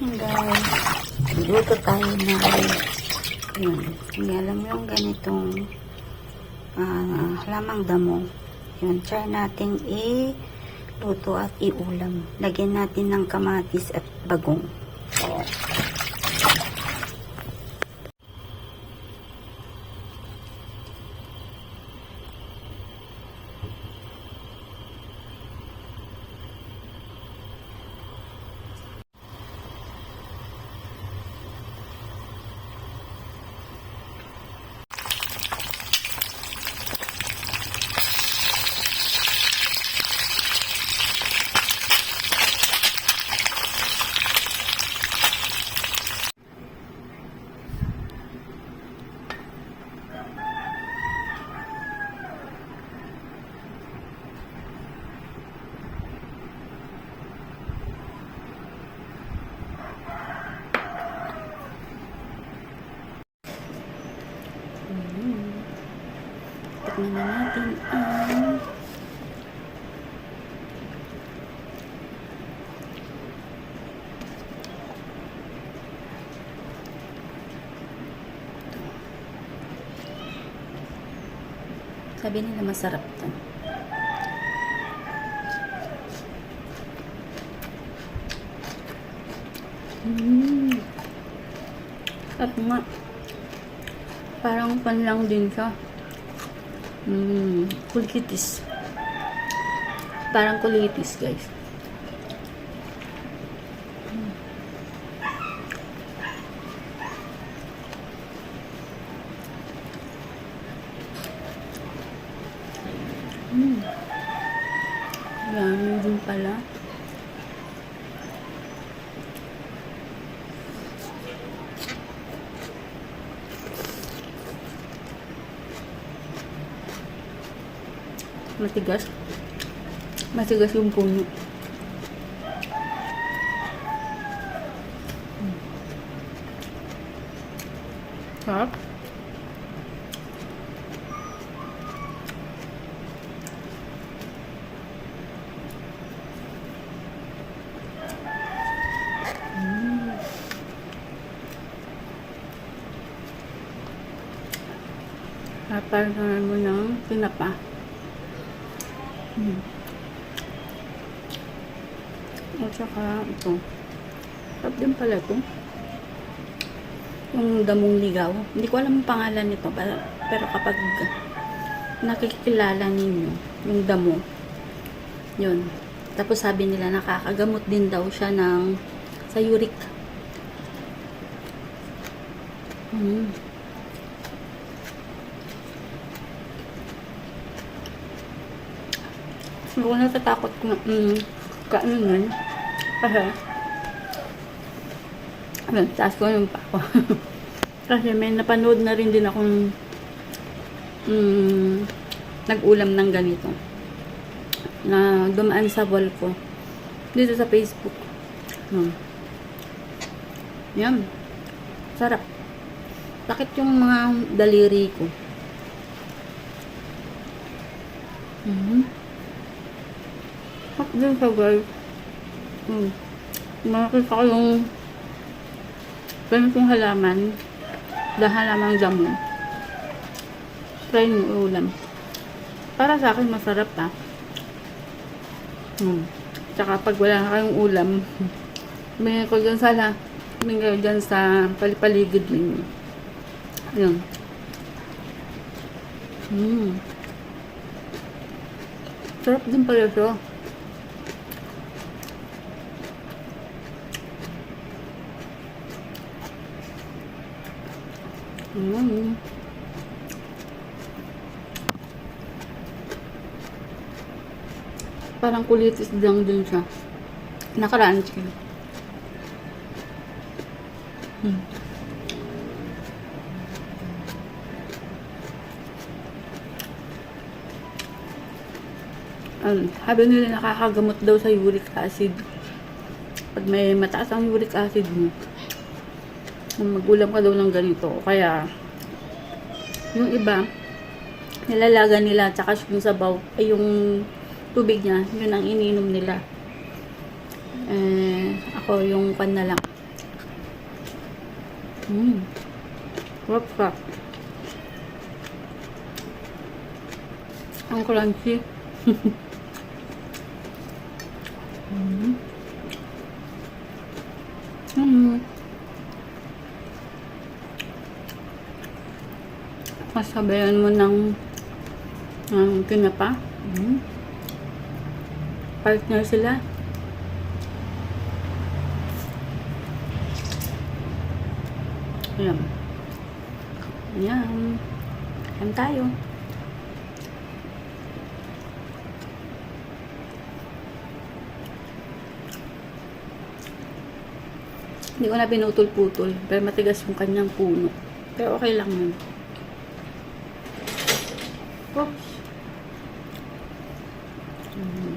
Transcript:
Yun guys, luto tayo na yun. Hindi alam yung ganitong ah, lamang damo. Yun, try natin i-luto at iulam. Lagyan natin ng kamatis at bagong. So, tikman na natin ang Sabi nila masarap to. Mm. At nga. Parang pan lang din siya. Mm, kulitis. Parang kulitis, guys. Mm. Mm. Yummy din pala. Matigas. Matigas yung puno. Sarap. Papargahan mo ng pinapa. Mm. At saka ito. Sarap din pala ito. Yung damong ligaw. Hindi ko alam ang pangalan nito. Pero, kapag nakikilala ninyo yung damo, yun. Tapos sabi nila nakakagamot din daw siya ng sa uric. Mm. Hindi ko natatakot kung mm, kainin. Kasi, ayun, taas ko yung pa ako. Kasi may napanood na rin din akong mm, nag-ulam ng ganito. Na dumaan sa wall ko. Dito sa Facebook. Hmm. Yan. Sarap. Bakit yung mga daliri ko? Mhm. Hot din siya guys. Hmm. Makakita ko yung ganitong halaman. Dahil halamang damo. Try nyo ulam. Para sa akin masarap ah. Hmm. Tsaka pag wala na kayong ulam, may ko dyan sa la, may kayo dyan sa palipaligid ninyo. Ayun. Hmm. Sarap din pala ito. Mm. Parang kulitis lang din siya. Nakaranchi. Hmm. Um, sabi nila nakakagamot daw sa uric acid. Pag may mataas ang uric acid mo, magulam ka daw ng ganito. Kaya, yung iba, nilalaga nila, tsaka yung sabaw, ay yung tubig niya, yun ang ininom nila. Eh, ako yung pan na lang. Mm. Sarap ka. Ang crunchy. mm. Mm. Masabayan mo ng ng kinapa. Mm. Partner sila. Ayan. Ayan. Ayan tayo. Hindi ko na pinutol-putol. Pero matigas yung kanyang puno. Pero okay lang yun. Oops. Mm.